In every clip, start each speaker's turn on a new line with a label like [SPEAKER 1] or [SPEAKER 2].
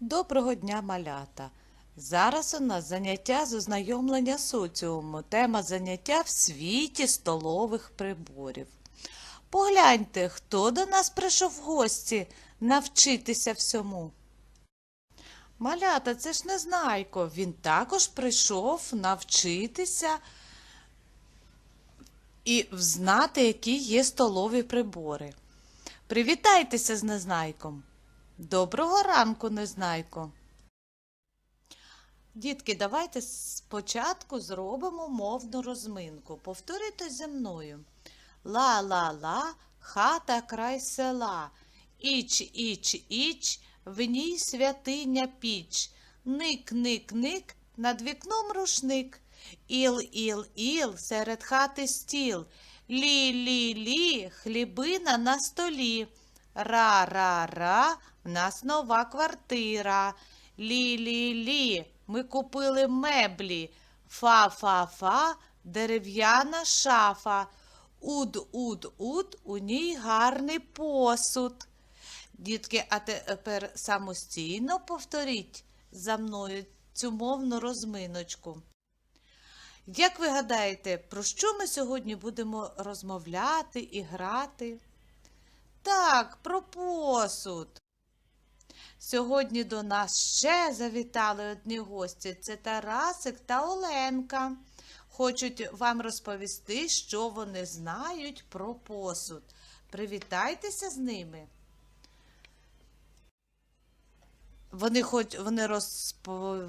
[SPEAKER 1] Доброго дня, малята! Зараз у нас заняття з ознайомлення соціуму. Тема заняття в світі столових приборів. Погляньте, хто до нас прийшов в гості навчитися всьому. Малята, це ж Незнайко. Він також прийшов навчитися і знати, які є столові прибори. Привітайтеся з Незнайком. Доброго ранку, Незнайко. Дітки, давайте спочатку зробимо мовну розминку. Повторюйте зі мною. Ла-ла-ла, хата край села. Іч, іч, іч, в ній святиня піч. Ник, ник, ник, над вікном рушник. Іл, іл, іл, серед хати стіл. Лі, лі, лі, хлібина на столі. Ра, ра, ра, в нас нова квартира. Лі, лі, лі, ми купили меблі. Фа, фа, фа, дерев'яна шафа. Уд, уд, уд, у ній гарний посуд. Дітки, а тепер самостійно повторіть за мною цю мовну розминочку. Як ви гадаєте, про що ми сьогодні будемо розмовляти і грати? Так, про посуд. Сьогодні до нас ще завітали одні гості. Це Тарасик та Оленка. Хочуть вам розповісти, що вони знають про посуд. Привітайтеся з ними. Вони, хоч, вони розпо,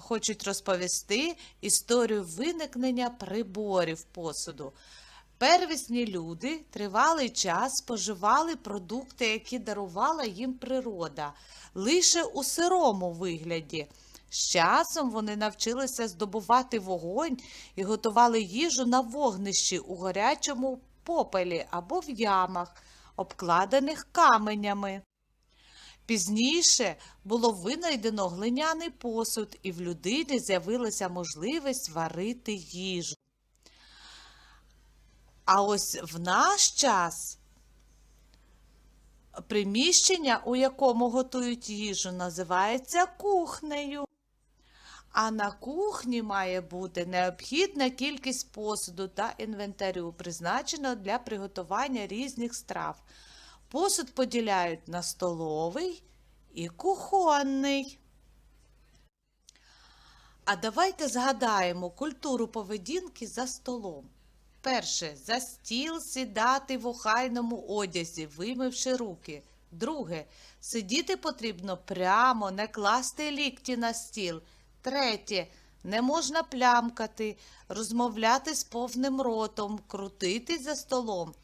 [SPEAKER 1] хочуть розповісти історію виникнення приборів посуду. Первісні люди тривалий час споживали продукти, які дарувала їм природа, лише у сирому вигляді. З часом вони навчилися здобувати вогонь і готували їжу на вогнищі у гарячому попелі або в ямах, обкладених каменями. Пізніше було винайдено глиняний посуд, і в людини з'явилася можливість варити їжу. А ось в наш час приміщення, у якому готують їжу, називається кухнею. А на кухні має бути необхідна кількість посуду та інвентарю, призначеного для приготування різних страв. Посуд поділяють на столовий і кухонний. А давайте згадаємо культуру поведінки за столом. Перше. За стіл сідати в охайному одязі, вимивши руки. Друге. Сидіти потрібно прямо, не класти лікті на стіл. Третє. Не можна плямкати, розмовляти з повним ротом, крутити за столом.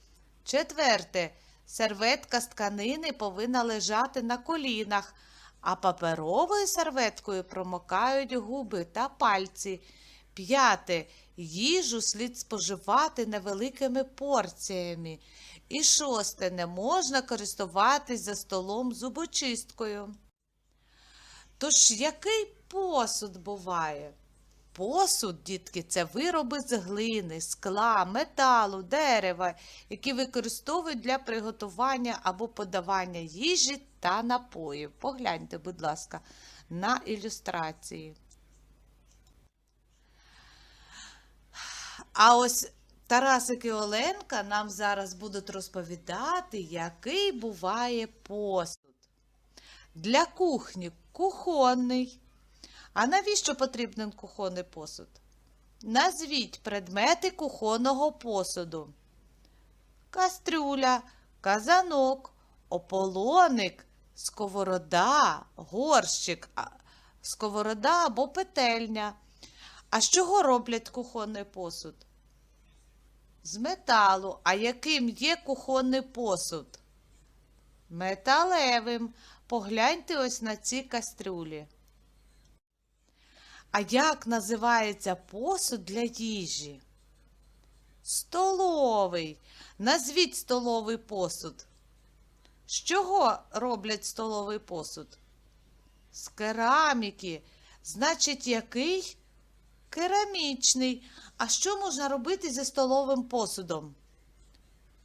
[SPEAKER 1] Четверте. Серветка з тканини повинна лежати на колінах, а паперовою серветкою промокають губи та пальці. П'яте. Їжу слід споживати невеликими порціями. І шосте. Не можна користуватись за столом зубочисткою. Тож, який посуд буває? Посуд, дітки, це вироби з глини, скла, металу, дерева, які використовують для приготування або подавання їжі та напоїв. Погляньте, будь ласка, на ілюстрації. А ось Тарасик і Оленка нам зараз будуть розповідати, який буває посуд. Для кухні кухонний. А навіщо потрібен кухонний посуд? Назвіть предмети кухонного посуду. Кастрюля, казанок, ополоник, сковорода, горщик, сковорода або петельня. А з чого роблять кухонний посуд? З металу. А яким є кухонний посуд? Металевим. Погляньте ось на ці кастрюлі. А як називається посуд для їжі? Столовий. Назвіть столовий посуд. З чого роблять столовий посуд? З кераміки. Значить, який? Керамічний. А що можна робити зі столовим посудом?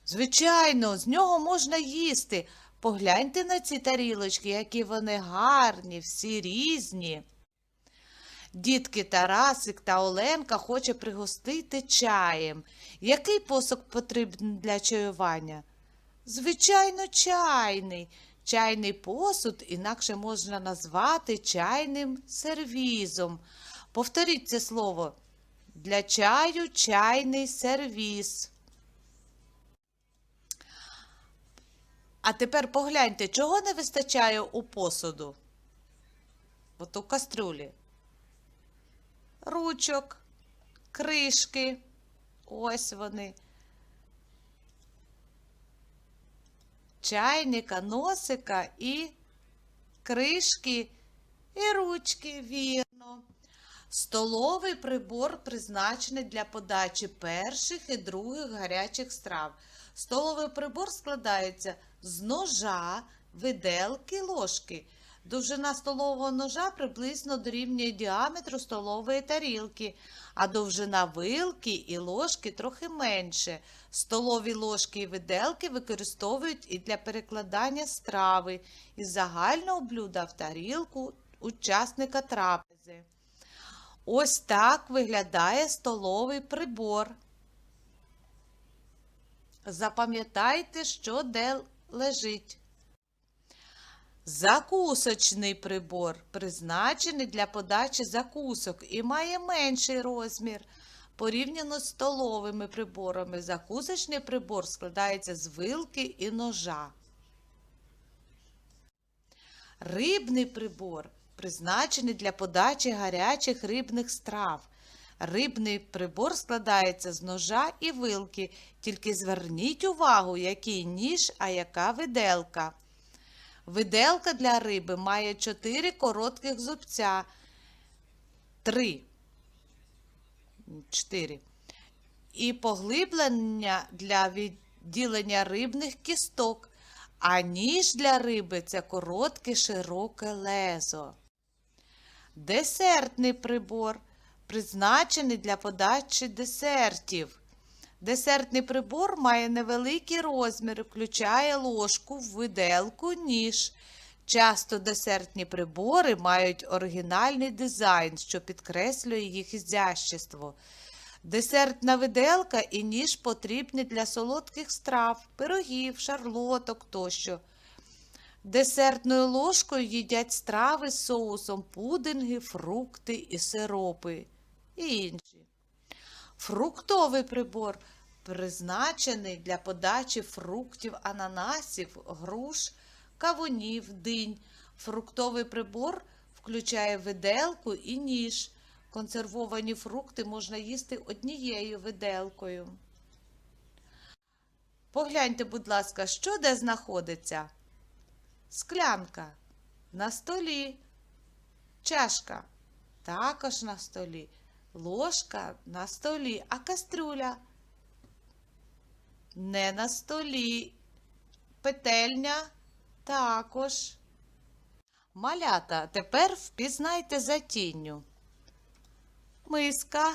[SPEAKER 1] Звичайно, з нього можна їсти. Погляньте на ці тарілочки, які вони гарні, всі різні. Дітки Тарасик та Оленка хоче пригостити чаєм. Який посуд потрібен для чаювання? Звичайно, чайний. Чайний посуд інакше можна назвати чайним сервізом. Повторіть це слово. Для чаю чайний сервіз. А тепер погляньте, чого не вистачає у посуду? От у кастрюлі. Ручок, кришки. Ось вони. Чайника, носика і кришки і ручки. Столовий прибор призначений для подачі перших і других гарячих страв. Столовий прибор складається з ножа, виделки, ложки. Довжина столового ножа приблизно дорівнює діаметру столової тарілки, а довжина вилки і ложки трохи менше. Столові ложки і виделки використовують і для перекладання страви із загального блюда в тарілку учасника трапези. Ось так виглядає столовий прибор. Запам'ятайте, що де лежить. Закусочний прибор призначений для подачі закусок і має менший розмір. Порівняно з столовими приборами, закусочний прибор складається з вилки і ножа. Рибний прибор призначений для подачі гарячих рибних страв. Рибний прибор складається з ножа і вилки, тільки зверніть увагу, який ніж, а яка виделка. Виделка для риби має 4 коротких зубця. 3. 4. І поглиблення для відділення рибних кісток. А ніж для риби це коротке широке лезо. Десертний прибор призначений для подачі десертів. Десертний прибор має невеликий розмір, включає ложку, виделку, ніж. Часто десертні прибори мають оригінальний дизайн, що підкреслює їх ізящество. Десертна виделка і ніж потрібні для солодких страв, пирогів, шарлоток тощо. Десертною ложкою їдять страви з соусом, пудинги, фрукти і сиропи і інші. Фруктовий прибор призначений для подачі фруктів, ананасів, груш, кавунів, динь. Фруктовий прибор включає виделку і ніж. Консервовані фрукти можна їсти однією виделкою. Погляньте, будь ласка, що де знаходиться? Склянка на столі, чашка також на столі, ложка на столі, а кастрюля не на столі, петельня також. Малята, тепер впізнайте за тінню. Миска,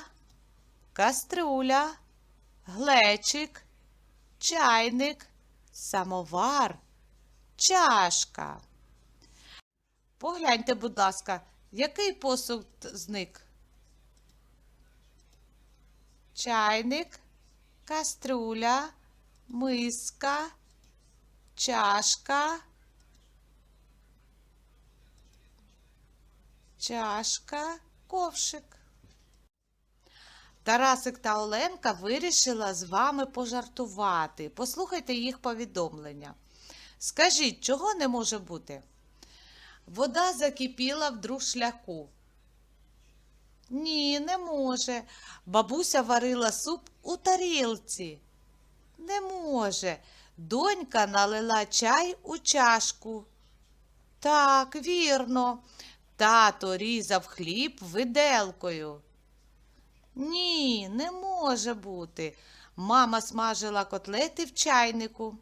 [SPEAKER 1] кастрюля, глечик, чайник, самовар, чашка. Погляньте, будь ласка, який посуд зник? Чайник, кастрюля, миска, чашка, чашка, ковшик. Тарасик та Оленка вирішила з вами пожартувати. Послухайте їх повідомлення. Скажіть, чого не може бути? Вода закипіла в друшляку. Ні, не може. Бабуся варила суп у тарілці. Не може. Донька налила чай у чашку. Так, вірно. Тато різав хліб виделкою. Ні, не може бути. Мама смажила котлети в чайнику.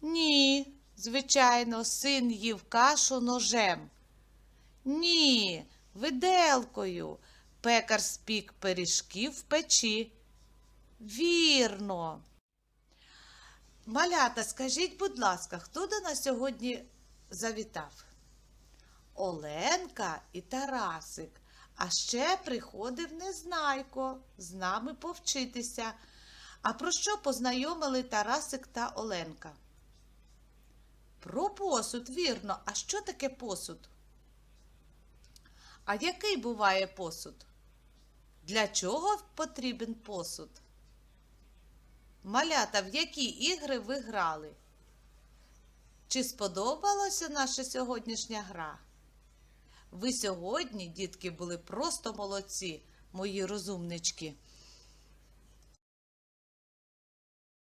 [SPEAKER 1] Ні, звичайно, син їв кашу ножем. Ні, виделкою. Пекар спік пиріжків в печі. Вірно. Малята, скажіть, будь ласка, хто до нас сьогодні завітав? Оленка і Тарасик. А ще приходив Незнайко з нами повчитися. А про що познайомили Тарасик та Оленка? Про посуд, вірно. А що таке посуд? А який буває посуд? Для чого потрібен посуд? Малята, в які ігри ви грали? Чи сподобалася наша сьогоднішня гра? Ви сьогодні, дітки, були просто молодці, мої розумнички.